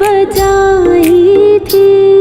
बजाई थी।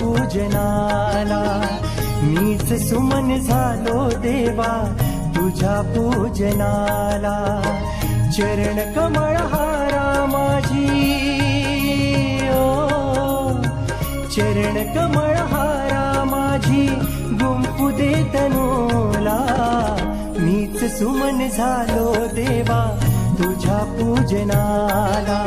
पूजनाला. मीच सुमन झालो देवा तुझ्या पूजनाला. चरण कमळ हारा माझी. ओ चरण कमळ हारा माझी गुंफू दे तनोला. मीच सुमन झालो देवा तुझ्या पूजनाला.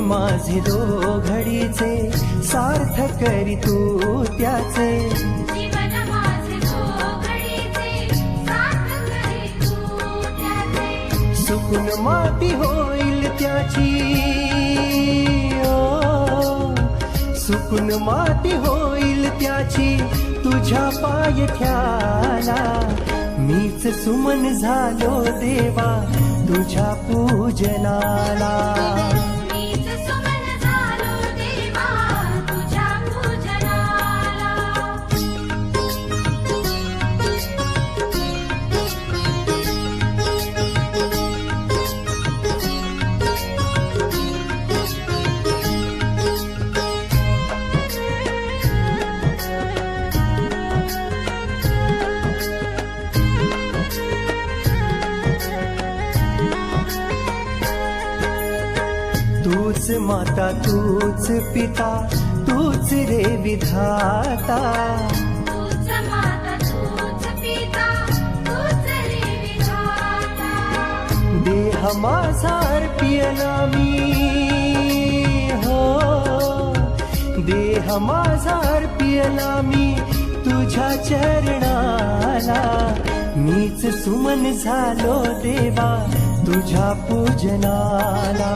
माझे दो घडीचे सार्थ करी तू त्याचे. सुकून माती होईल त्याची. ओ, सुकून माती होईल त्याची तुझ्या पाय ठ्याला मीच सुमन झालो देवा तुझ्या पूजनाला. माता तूच पिता तूच रे विधाता. देह माझा अर्पियला मी. हो देह माझा अर्पियला मी. तुझ्या चरणाला मीच सुमन झालो देवा तुझ्या पूजनाला.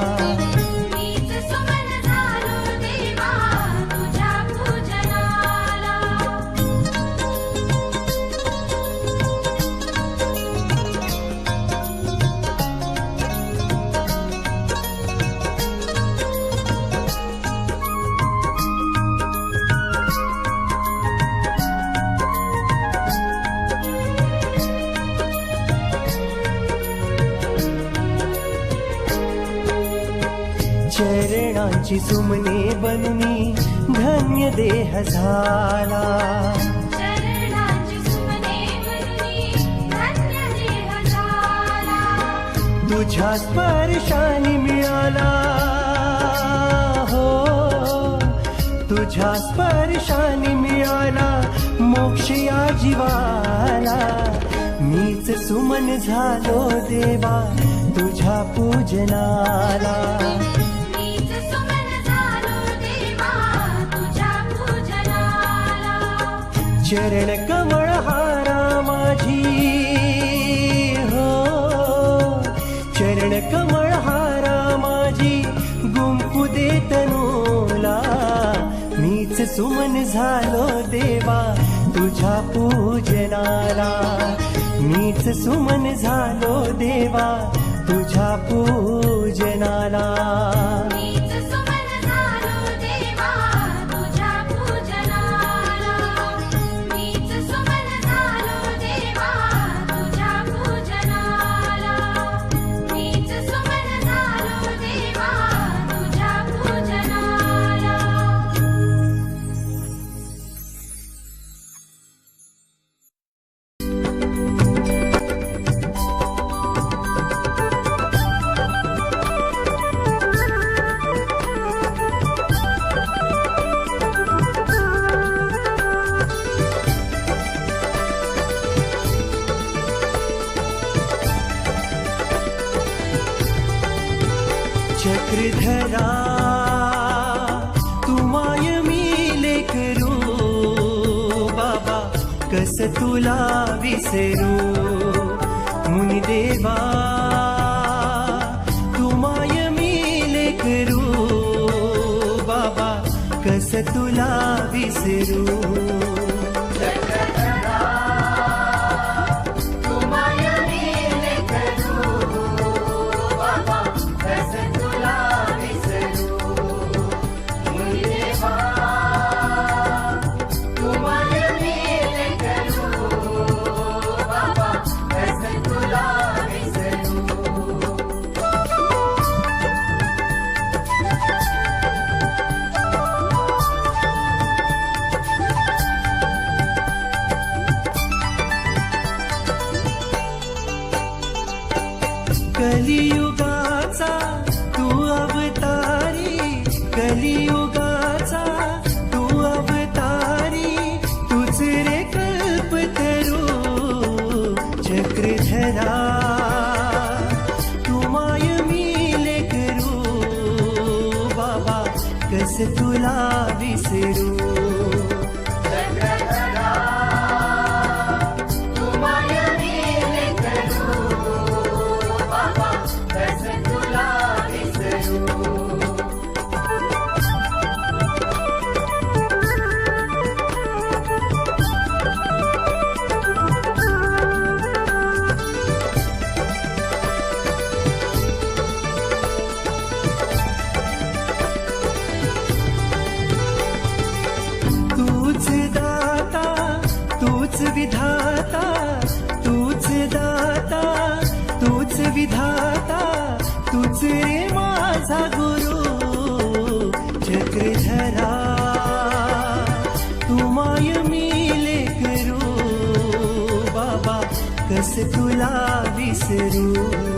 चरणांची सुमने बनुनी धन्य देह झाला. धन्य देह तुझ्या स्पर्शाने मिळाला. हो तुझ्या स्पर्शाने मिळाला. मोक्ष या जीवाला मीच सुमन झालो देवा तुझ्या पूजनाला. चरण कमळ हारा माझी. हो चरण कमळ हारा माझी. गुंफू दे तनोला मीच सुमन झालो देवा तुझ्या पूजनाला. मीच सुमन झालो देवा तुझ्या पूजनाला. देवा तू माय मी लेकरू बाबा कस तुला विसरू। se तुला विसरू.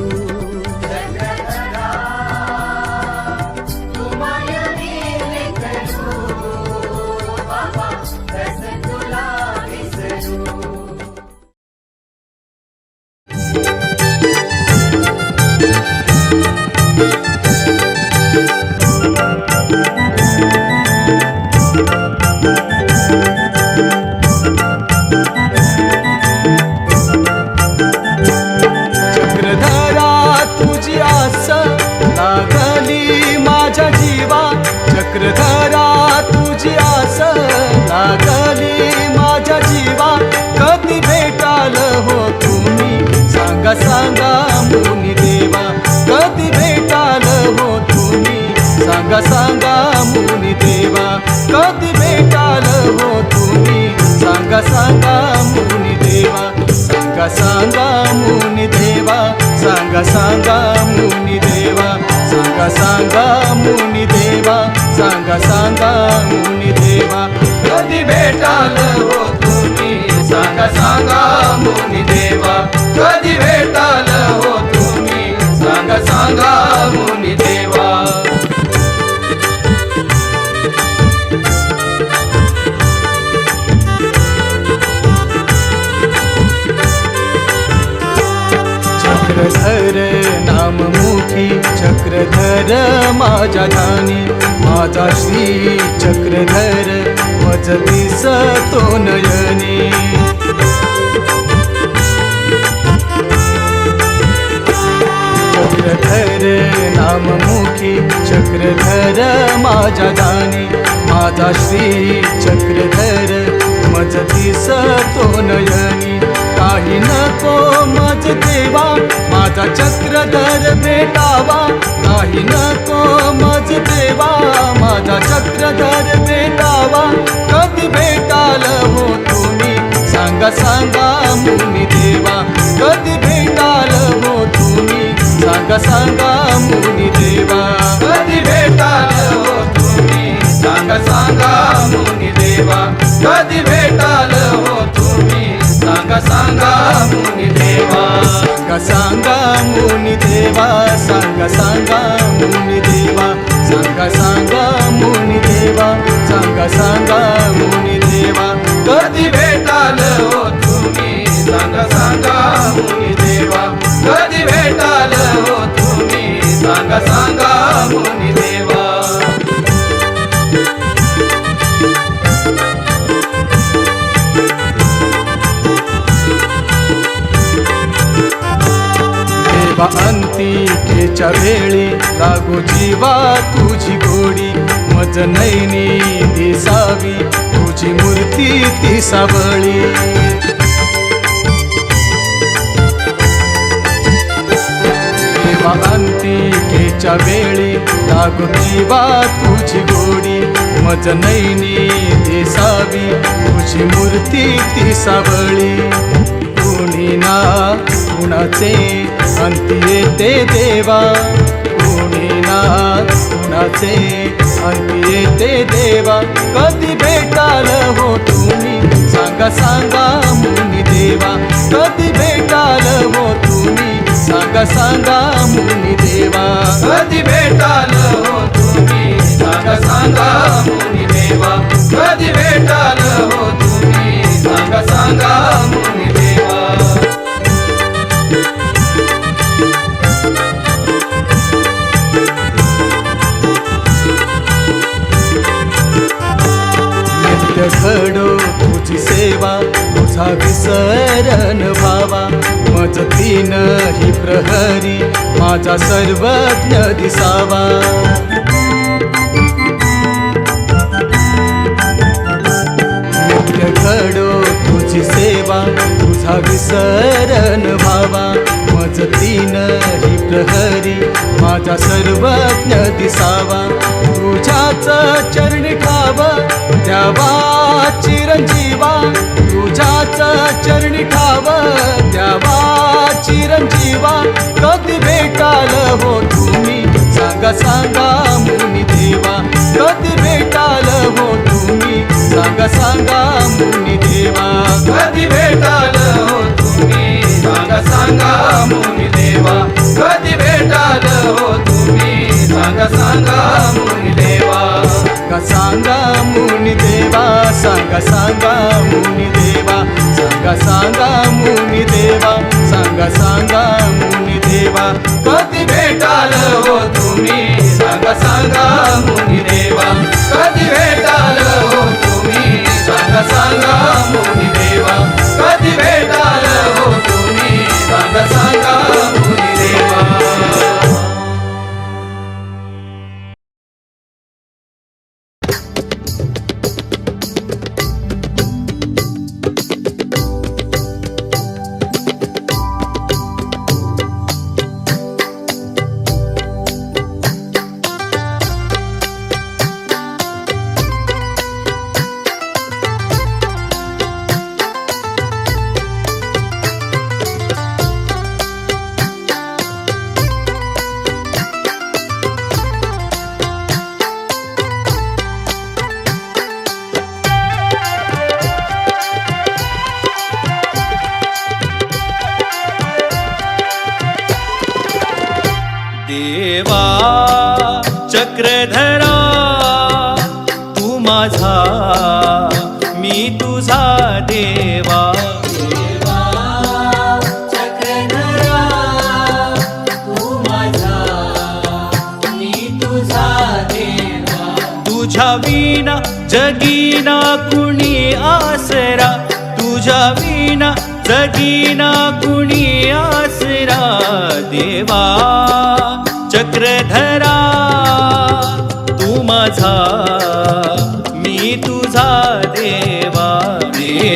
सांगा सांगा मुनी देवा सांगा सांगा मुनी देवा सांगा सांगा मुनी देवा सांगा सांगा मुनी देवा. कधी भेटाल हो तुम्ही? सांगा सांगा चक्रधर माझ्या ध्यानी माझा श्री चक्रधर वजती सतो नयनी चक्रधर नाम मुखी चक्रधर माझ्या ध्यानी माझा श्री चक्रधर मजती सतो नयनी काही नको मज देवा माझा चक्रधर भेटावा काही नको मज देवा माझा चक्रधर भेटावा कधी भेटाल हो तुम्ही? सांगा सांगा मुनी देवा. कधी भेटाल हो तुम्ही? सांगा सांगा मुनी देवा. कधी भेटाल हो तुम्ही? सांगा सांगा मुनी देवा. कधी भेटाल हो तुम्ही? सांगा सांगा मुनी देवा. सांगा सांगा मुनी देवा सांगा सांगा मुनी देवा सांगा सांगा मुनी देवा सांगा सांगा मुनी देवा. कधी भेटाल हो तुम्ही? सांगा सांगा मुनी देवा. कधी भेटाल हो तुम्ही? सांगा देवा तुझी घोडी मज नैनी दिसावी तुझी मूर्ती ती सावळी देवा अंतिकेच्या वेळी लागुती वा तुझी गोडी मज नैनी दिसावी तुझी मूर्ती ती सावळी कुणी ना कुणाचे अंती येते देवा. कुणी ना येते देवा कधी भेटाल हो तुम्ही? सांगा सांगा मुनी देवा कधी भेटाल हो तुम्ही? सांगा सांगा मुनी देवा कधी भेटाल हो तुम्ही? सांगा सांगा मुनी देवा कधी भेटाल हो तुम्ही? सांगा सांगा मुनी सडो तुझी सेवा तुझा विसरण भावा मज तीन ही प्रहरी माझा सर्वज्ञ दिसावा. नित्य घडो तुझी सेवा तुझा विसरण भावा मज तीन प्रहरी माझा सर्वज्ञ दिसावा. तुझ्याच चरणी खाव द्यावा चिरंजीवा. तुझ्याच चरणी खाव द्यावा चिरंजीवा. कधी भेटाल हो तुम्ही सांगा सांगा मुनी देवा. कधी भेटाल हो तुम्ही सांगा सांगा मुनी देवा. कधी भेटाल हो तुम्ही सांगा सांगा मुनी देवा कधी भेटाल हो तुम्ही सांगा सांगा मुनी देवा सांगा सांगा मुनी देवा सांगा सांगा मुनी देवा सांगा सांगा मुनी देवा सांगा सांगा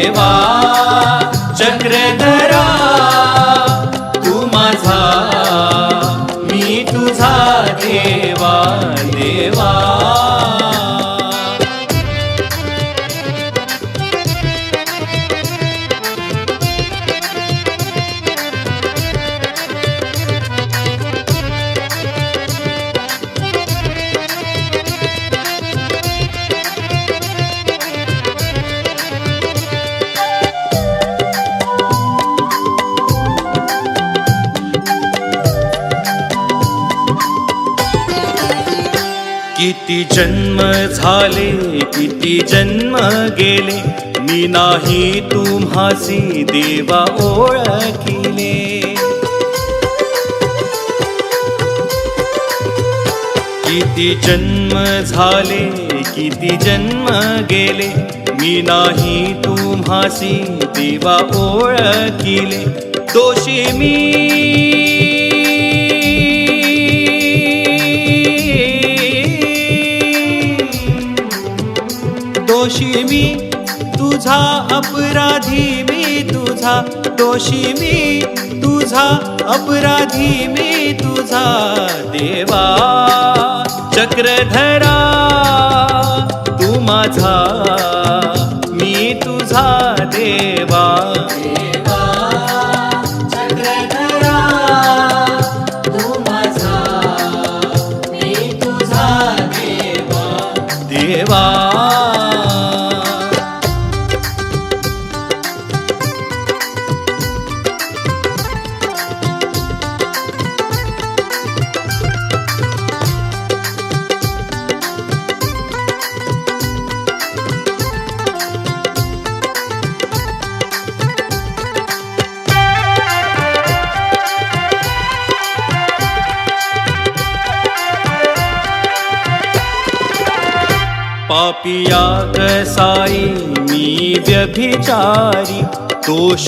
देवा किती जन्म झाले, किती जन्म गेले, मी नाही तुम्हासी देवा ओळखिले. किती जन्म झाले, किती जन्म गेले, मी नाही तुम्हासी देवा ओळखिले. दोषी मी दोषी मी तुझा अपराधी मी तुझा दोषी मी तुझा अपराधी मी तुझा देवा. चक्रधरा तू माझा मी तुझा देवा.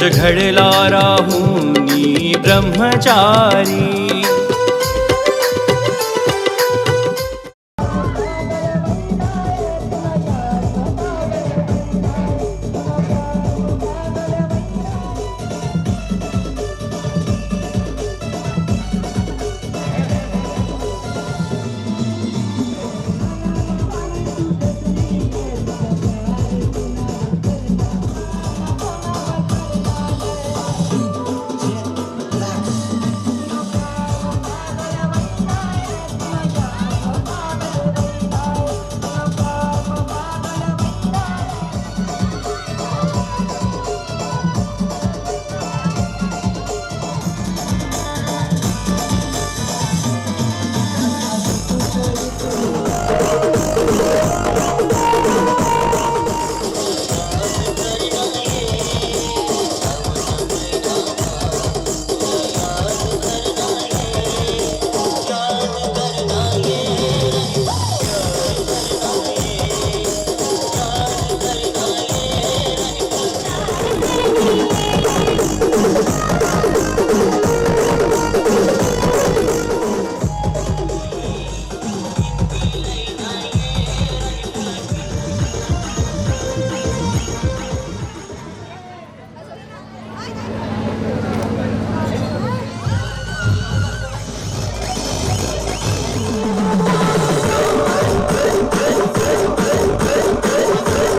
घडला राहुनी ब्रह्मचारी